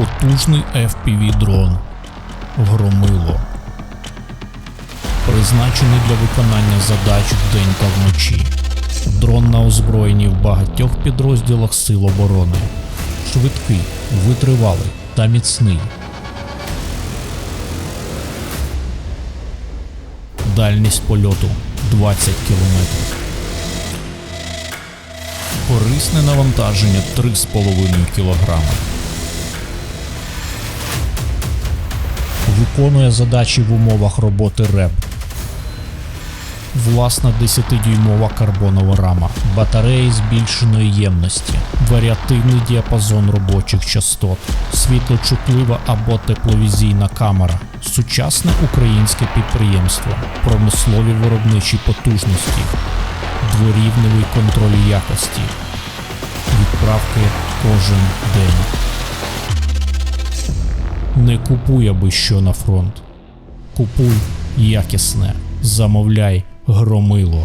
Потужний FPV дрон Громило. Призначений для виконання задач вдень та вночі. Дрон на озброєнні в багатьох підрозділах Сил оборони. Швидкий, витривалий та міцний. Дальність польоту 20 км. Корисне навантаження 3,5 кг. Виконує задачі в умовах роботи РЕБ. Власна 10-дюймова карбонова рама, батареї збільшеної ємності, варіативний діапазон робочих частот, світлочутлива або тепловізійна камера, сучасне українське підприємство, промислові виробничі потужності, дворівневий контроль якості, відправки кожен день. Не купуй аби що на фронт. Купуй якісне, замовляй громило.